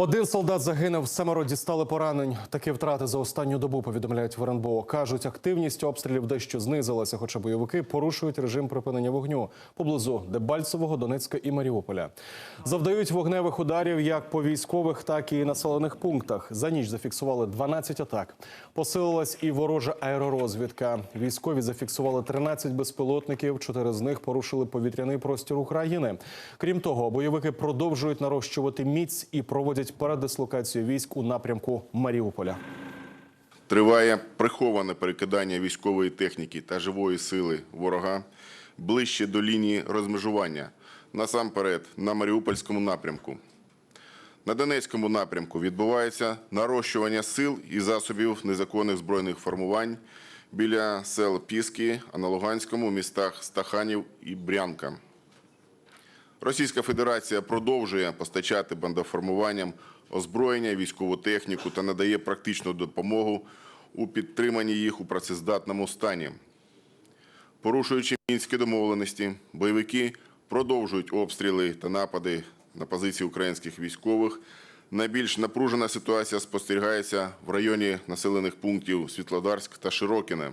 Один солдат загинув, семеро дістали поранень. Такі втрати за останню добу повідомляють в РНБО. Кажуть, активність обстрілів дещо знизилася, хоча бойовики порушують режим припинення вогню поблизу Дебальцевого, Донецька і Маріуполя. Завдають вогневих ударів як по військових, так і населених пунктах. За ніч зафіксували 12 атак. Посилилась і ворожа аеророзвідка. Військові зафіксували 13 безпілотників. Чотири з них порушили повітряний простір України. Крім того, бойовики продовжують нарощувати міць і проводять передислокацію військ у напрямку Маріуполя. Триває приховане перекидання військової техніки та живої сили ворога ближче до лінії розмежування, насамперед на Маріупольському напрямку. На Донецькому напрямку відбувається нарощування сил і засобів незаконних збройних формувань біля сел Піски, а на Луганському містах Стаханів і Брянка. Російська Федерація продовжує постачати бандоформуванням озброєння, військову техніку та надає практичну допомогу у підтриманні їх у працездатному стані. Порушуючи мінські домовленості, бойовики продовжують обстріли та напади на позиції українських військових. Найбільш напружена ситуація спостерігається в районі населених пунктів Світлодарськ та Широкіне.